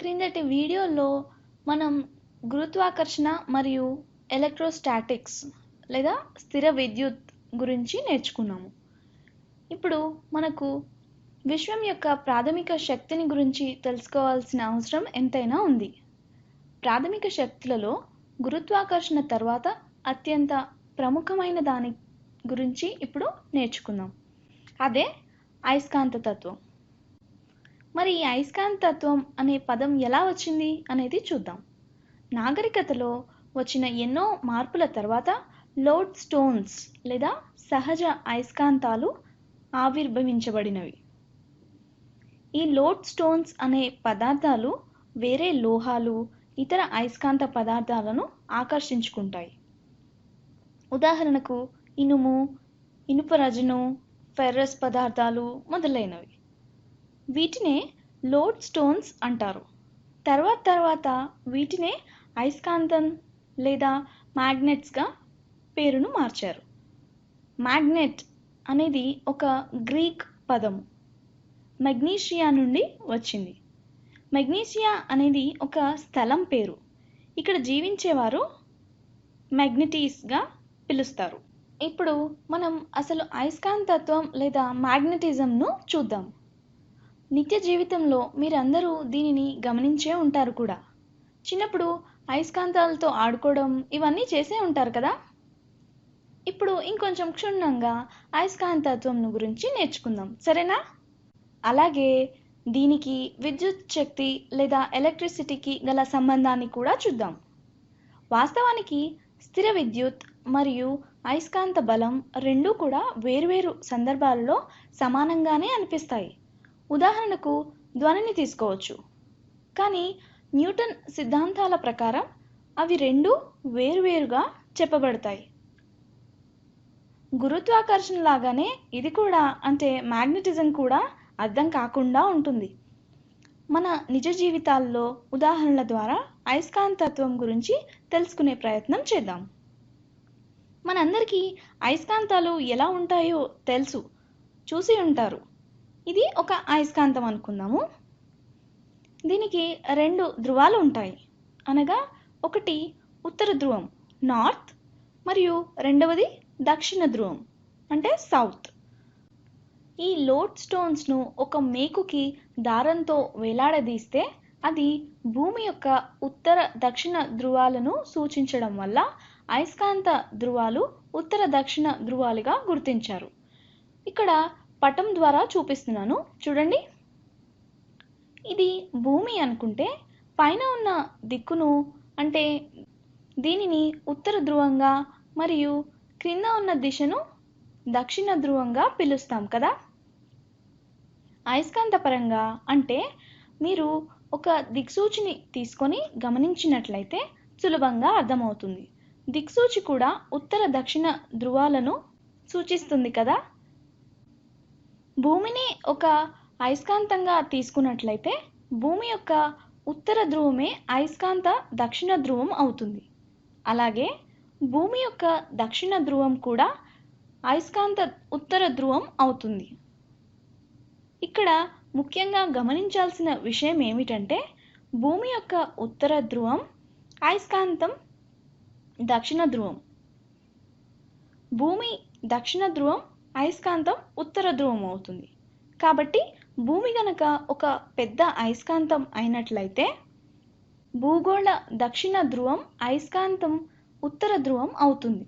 క్రిందటి వీడియోలో మనం గురుత్వాకర్షణ మరియు ఎలక్ట్రోస్టాటిక్స్ లేదా స్థిర విద్యుత్ గురించి నేర్చుకున్నాము. ఇప్పుడు మనకు విశ్వం యొక్క ప్రాథమిక శక్తిని గురించి తెలుసుకోవాల్సిన అవసరం ఎంతైనా ఉంది. ప్రాథమిక శక్తులలో గురుత్వాకర్షణ తర్వాత అత్యంత ప్రముఖమైన దాని గురించి ఇప్పుడు నేర్చుకుందాం. అదే అయస్కాంత తత్వం. మరి ఈ అయస్కాంతత్వం అనే పదం ఎలా వచ్చింది అనేది చూద్దాం. నాగరికతలో వచ్చిన ఎన్నో మార్పుల తర్వాత లోడ్ స్టోన్స్ లేదా సహజ అయస్కాంతాలు ఆవిర్భవించబడినవి. ఈ లోడ్ స్టోన్స్ అనే పదార్థాలు వేరే లోహాలు ఇతర అయస్కాంత పదార్థాలను ఆకర్షించుకుంటాయి. ఉదాహరణకు ఇనుము ఇనుప రజను ఫెర్రస్ పదార్థాలు మొదలైనవి. వీటినే లోడ్ స్టోన్స్ అంటారు. తర్వాత తర్వాత వీటినే అయస్కాంతం లేదా మ్యాగ్నెట్స్గా పేరును మార్చారు. మ్యాగ్నెట్ అనేది ఒక గ్రీక్ పదము మెగ్నీషియా నుండి వచ్చింది. మెగ్నీషియా అనేది ఒక స్థలం పేరు. ఇక్కడ జీవించేవారు మ్యాగ్నెటీస్గా పిలుస్తారు. ఇప్పుడు మనం అసలు అయస్కాంతత్వం లేదా మ్యాగ్నెటిజంను చూద్దాం. నిత్య జీవితంలో మీరందరూ దీనిని గమనించే ఉంటారు కూడా. చిన్నప్పుడు అయస్కాంతాలతో ఆడుకోవడం ఇవన్నీ చేసే ఉంటారు కదా? ఇప్పుడు ఇంకొంచెం క్షుణ్ణంగా అయస్కాంతత్వం గురించి నేర్చుకుందాం సరేనా? అలాగే దీనికి విద్యుత్ శక్తి లేదా ఎలక్ట్రిసిటీకి గల సంబంధాన్ని కూడా చూద్దాం. వాస్తవానికి స్థిర విద్యుత్ మరియు అయస్కాంత బలం రెండూ కూడా వేర్వేరు సందర్భాలలో సమానంగానే అనిపిస్తాయి. ఉదాహరణకు ధ్వనిని తీసుకోవచ్చు. కానీ న్యూటన్ సిద్ధాంతాల ప్రకారం అవి రెండు వేరువేరుగా చెప్పబడతాయి. గురుత్వాకర్షణ లాగానే ఇది కూడా అంటే మ్యాగ్నెటిజం కూడా అర్థం కాకుండా ఉంటుంది. మన నిజ జీవితాల్లో ఉదాహరణల ద్వారా అయస్కాంతత్వం గురించి తెలుసుకునే ప్రయత్నం చేద్దాం. మనందరికీ అయస్కాంతాలు ఎలా ఉంటాయో తెలుసు. చూసి ఉంటారు. ఇది ఒక అయస్కాంతం అనుకుందాము. దీనికి రెండు ధృవాలు ఉంటాయి. అనగా ఒకటి ఉత్తర ధ్రువం నార్త్ మరియు రెండవది దక్షిణ ధ్రువం అంటే సౌత్ ఈ లోడ్ స్టోన్స్ను ఒక మేకుకి దారంతో వేలాడదీస్తే అది భూమి యొక్క ఉత్తర దక్షిణ ధ్రువాలను సూచించడం వల్ల అయస్కాంత ధ్రువాలు ఉత్తర దక్షిణ ధ్రువాలుగా గుర్తించారు. ఇక్కడ పటం ద్వారా చూపిస్తున్నాను. చూడండి. ఇది భూమి అనుకుంటే పైన ఉన్న దిక్కును అంటే దీనిని ఉత్తర ధ్రువంగా మరియు క్రింద ఉన్న దిశను దక్షిణ ధ్రువంగా పిలుస్తాం కదా. అయస్కాంతపరంగా అంటే మీరు ఒక దిక్సూచిని తీసుకొని గమనించినట్లయితే సులభంగా అర్థమవుతుంది. దిక్సూచి కూడా ఉత్తర దక్షిణ ధ్రువాలను సూచిస్తుంది కదా. భూమిని ఒక అయస్కాంతంగా తీసుకున్నట్లయితే భూమి యొక్క ఉత్తర ధ్రువమే అయస్కాంత దక్షిణ ధ్రువం అవుతుంది. అలాగే భూమి యొక్క దక్షిణ ధ్రువం కూడా అయస్కాంత ఉత్తర ధ్రువం అవుతుంది. ఇక్కడ ముఖ్యంగా గమనించాల్సిన విషయం ఏమిటంటే భూమి యొక్క ఉత్తర ధ్రువం అయస్కాంతం దక్షిణ ధ్రువం. భూమి దక్షిణ ధ్రువం అయస్కాంతం ఉత్తర ధ్రువం అవుతుంది. కాబట్టి భూమి గనక ఒక పెద్ద అయస్కాంతం అయినట్లయితే భూగోళ దక్షిణ ధ్రువం అయస్కాంతం ఉత్తర ధ్రువం అవుతుంది.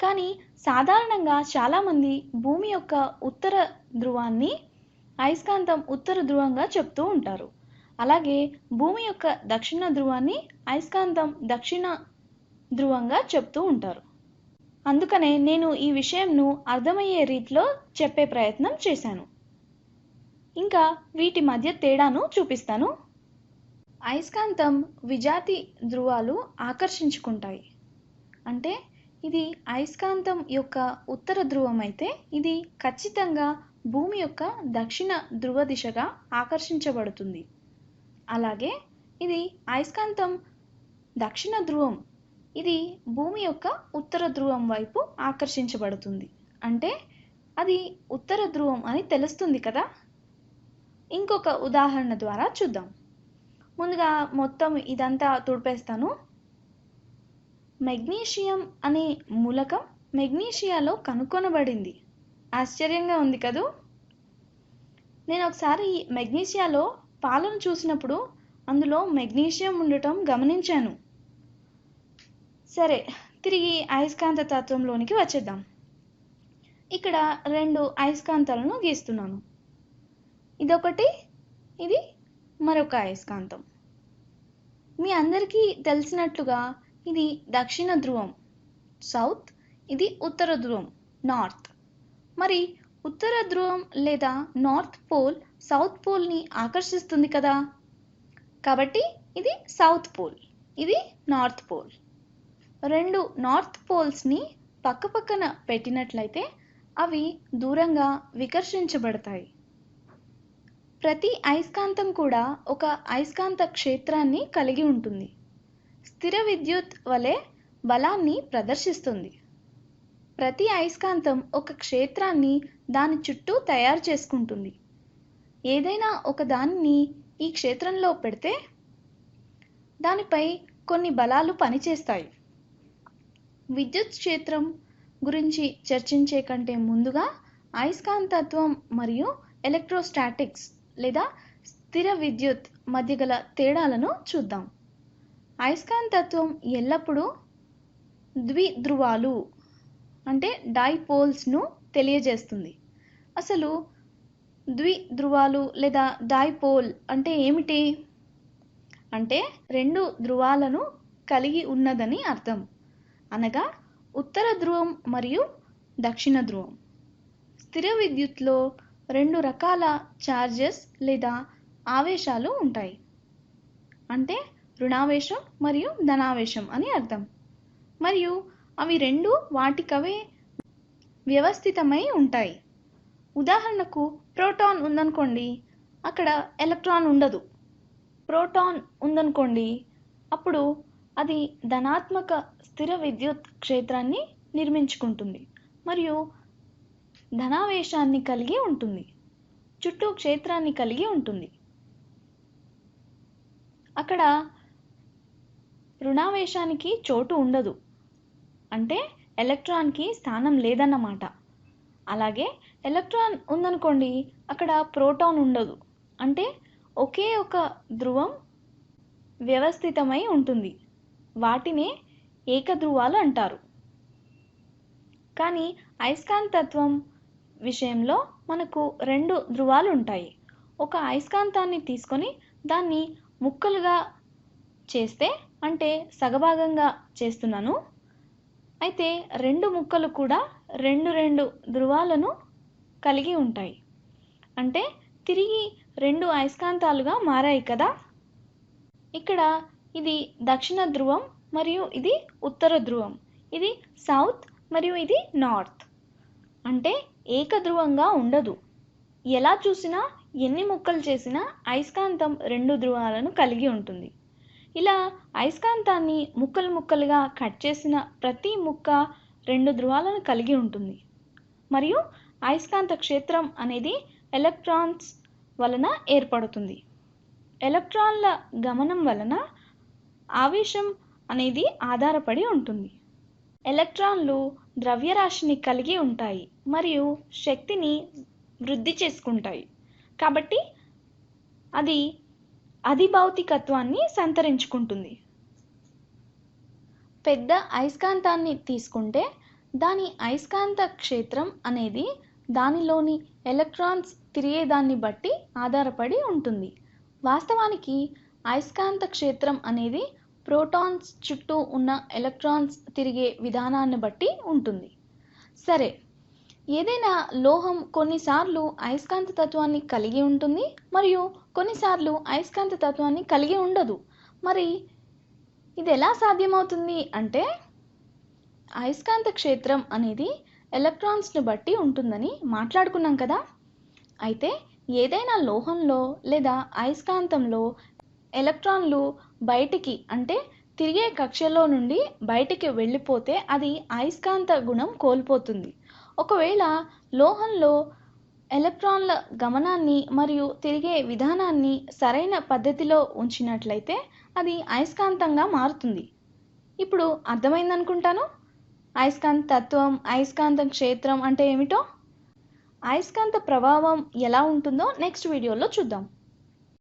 కానీ సాధారణంగా చాలామంది భూమి యొక్క ఉత్తర ధ్రువాన్ని అయస్కాంతం ఉత్తర ధ్రువంగా చెప్తూ ఉంటారు. అలాగే భూమి యొక్క దక్షిణ ధ్రువాన్ని అయస్కాంతం దక్షిణ ధ్రువంగా చెప్తూ ఉంటారు. అందుకనే నేను ఈ విషయంను అర్థమయ్యే రీతిలో చెప్పే ప్రయత్నం చేశాను. ఇంకా వీటి మధ్య తేడాను చూపిస్తాను. అయస్కాంతం విజాతి ధ్రువాలు ఆకర్షించుకుంటాయి. అంటే ఇది అయస్కాంతం యొక్క ఉత్తర ధ్రువం అయితే ఇది ఖచ్చితంగా భూమి యొక్క దక్షిణ ధ్రువ దిశగా ఆకర్షించబడుతుంది. అలాగే ఇది అయస్కాంతం దక్షిణ ధ్రువం ఇది భూమి యొక్క ఉత్తర ధ్రువం వైపు ఆకర్షించబడుతుంది. అంటే అది ఉత్తర ధ్రువం అని తెలుస్తుంది కదా? ఇంకొక ఉదాహరణ ద్వారా చూద్దాం. ముందుగా మొత్తం ఇదంతా తుడిపేస్తాను. మెగ్నీషియం అనే మూలకం మెగ్నీషియాలో కనుక్కొనబడింది. ఆశ్చర్యంగా ఉంది కదూ? నేను ఒకసారి మెగ్నీషియాలో పాలను చూసినప్పుడు అందులో మెగ్నీషియం ఉండటం గమనించాను. సరే తిరిగి అయస్కాంత తత్వంలోనికి వచ్చేద్దాం. ఇక్కడ రెండు అయస్కాంతాలను గీస్తున్నాను. ఇదొకటి ఇది మరొక అయస్కాంతం. మీ అందరికీ తెలిసినట్లుగా ఇది దక్షిణ ధ్రువం సౌత్ ఇది ఉత్తర ధ్రువం నార్త్. మరి ఉత్తర ధ్రువం లేదా నార్త్ పోల్ సౌత్ పోల్ని ఆకర్షిస్తుంది కదా. కాబట్టి ఇది సౌత్ పోల్ ఇది నార్త్ పోల్. రెండు నార్త్ పోల్స్ని పక్కపక్కన పెట్టినట్లయితే అవి దూరంగా వికర్షించబడతాయి. ప్రతి అయస్కాంతం కూడా ఒక అయస్కాంత క్షేత్రాన్ని కలిగి ఉంటుంది. స్థిర విద్యుత్ వలె బలాన్ని ప్రదర్శిస్తుంది. ప్రతి అయస్కాంతం ఒక క్షేత్రాన్ని దాని చుట్టూ తయారు చేసుకుంటుంది. ఏదైనా ఒక దానిని ఈ క్షేత్రంలో పెడితే దానిపై కొన్ని బలాలు పనిచేస్తాయి. విద్యుత్ క్షేత్రం గురించి చర్చించే కంటే ముందుగా అయస్కాంతత్వం మరియు ఎలక్ట్రోస్టాటిక్స్ లేదా స్థిర విద్యుత్ మధ్య గల తేడాలను చూద్దాం. అయస్కాంతత్వం ఎల్లప్పుడూ ద్విధ్రువాలు అంటే డైపోల్స్ను తెలియజేస్తుంది. అసలు ద్విధ్రువాలు లేదా డైపోల్ అంటే ఏమిటి? అంటే రెండు ధ్రువాలను కలిగి ఉన్నదని అర్థం. అనగా ఉత్తర ధ్రువం మరియు దక్షిణ ధ్రువం. స్థిర విద్యుత్లో రెండు రకాల ఛార్జెస్ లేదా ఆవేశాలు ఉంటాయి. అంటే రుణావేశం మరియు ధనావేశం అని అర్థం. మరియు అవి రెండు వాటికవే వ్యవస్థితమై ఉంటాయి. ఉదాహరణకు ప్రోటాన్ ఉందనుకోండి అక్కడ ఎలక్ట్రాన్ ఉండదు. ప్రోటాన్ ఉందనుకోండి అప్పుడు అది ధనాత్మక స్థిర విద్యుత్ క్షేత్రాన్ని నిర్మించుకుంటుంది. మరియు ధనావేశాన్ని కలిగి ఉంటుంది. చుట్టూ క్షేత్రాన్ని కలిగి ఉంటుంది. అక్కడ రుణావేశానికి చోటు ఉండదు. అంటే ఎలక్ట్రాన్కి స్థానం లేదన్నమాట. అలాగే ఎలక్ట్రాన్ ఉందనుకోండి అక్కడ ప్రోటాన్ ఉండదు. అంటే ఒకే ఒక ధ్రువం వ్యవస్థితమై ఉంటుంది. వాటినే ఏకధ్రువాలు అంటారు. కానీ అయస్కాంతత్వం విషయంలో మనకు రెండు ధ్రువాలు ఉంటాయి. ఒక అయస్కాంతాన్ని తీసుకొని దాన్ని ముక్కలుగా చేస్తే అంటే సగభాగంగా చేస్తున్నాను. అయితే రెండు ముక్కలు కూడా రెండు రెండు ధ్రువాలను కలిగి ఉంటాయి. అంటే తిరిగి రెండు అయస్కాంతాలుగా మారాయి కదా. ఇక్కడ ఇది దక్షిణ ధ్రువం మరియు ఇది ఉత్తర ధ్రువం. ఇది సౌత్ మరియు ఇది నార్త్. అంటే ఏకధ్రువంగా ఉండదు. ఎలా చూసినా ఎన్ని ముక్కలు చేసినా అయస్కాంతం రెండు ధ్రువాలను కలిగి ఉంటుంది. ఇలా అయస్కాంతాన్ని ముక్కలు ముక్కలుగా కట్ చేసిన ప్రతి ముక్క రెండు ధ్రువాలను కలిగి ఉంటుంది. మరియు అయస్కాంత క్షేత్రం అనేది ఎలక్ట్రాన్స్ వలన ఏర్పడుతుంది. ఎలక్ట్రాన్ల గమనం వలన ఆవేశం అనేది ఆధారపడి ఉంటుంది. ఎలక్ట్రాన్లు ద్రవ్యరాశిని కలిగి ఉంటాయి మరియు శక్తిని వృద్ధి చేసుకుంటాయి. కాబట్టి అది అధిభౌతికత్వాన్ని సంతరించుకుంటుంది. పెద్ద అయస్కాంతాన్ని తీసుకుంటే దాని అయస్కాంత క్షేత్రం అనేది దానిలోని ఎలక్ట్రాన్స్ తిరిగేదాన్ని బట్టి ఆధారపడి ఉంటుంది. వాస్తవానికి అయస్కాంత క్షేత్రం అనేది ప్రోటాన్స్ చుట్టూ ఉన్న ఎలక్ట్రాన్స్ తిరిగే విధానాన్ని బట్టి ఉంటుంది. సరే ఏదైనా లోహం కొన్నిసార్లు అయస్కాంత తత్వాన్ని కలిగి ఉంటుంది మరియు కొన్నిసార్లు అయస్కాంత తత్వాన్ని కలిగి ఉండదు. మరి ఇది ఎలా సాధ్యమవుతుంది అంటే అయస్కాంత క్షేత్రం అనేది ఎలక్ట్రాన్స్ని బట్టి ఉంటుందని మాట్లాడుకున్నాం కదా. అయితే ఏదైనా లోహంలో లేదా అయస్కాంతంలో ఎలక్ట్రాన్లు బయటికి అంటే తిరిగే కక్షలో నుండి బయటికి వెళ్ళిపోతే అది అయస్కాంత గుణం కోల్పోతుంది. ఒకవేళ లోహంలో ఎలక్ట్రాన్ల గమనాన్ని మరియు తిరిగే విధానాన్ని సరైన పద్ధతిలో ఉంచినట్లయితే అది అయస్కాంతంగా మారుతుంది. ఇప్పుడు అర్థమైందనుకుంటాను? అయస్కాంత తత్వం అయస్కాంత క్షేత్రం అంటే ఏమిటో? అయస్కాంత ప్రభావం ఎలా ఉంటుందో నెక్స్ట్ వీడియోలో చూద్దాం.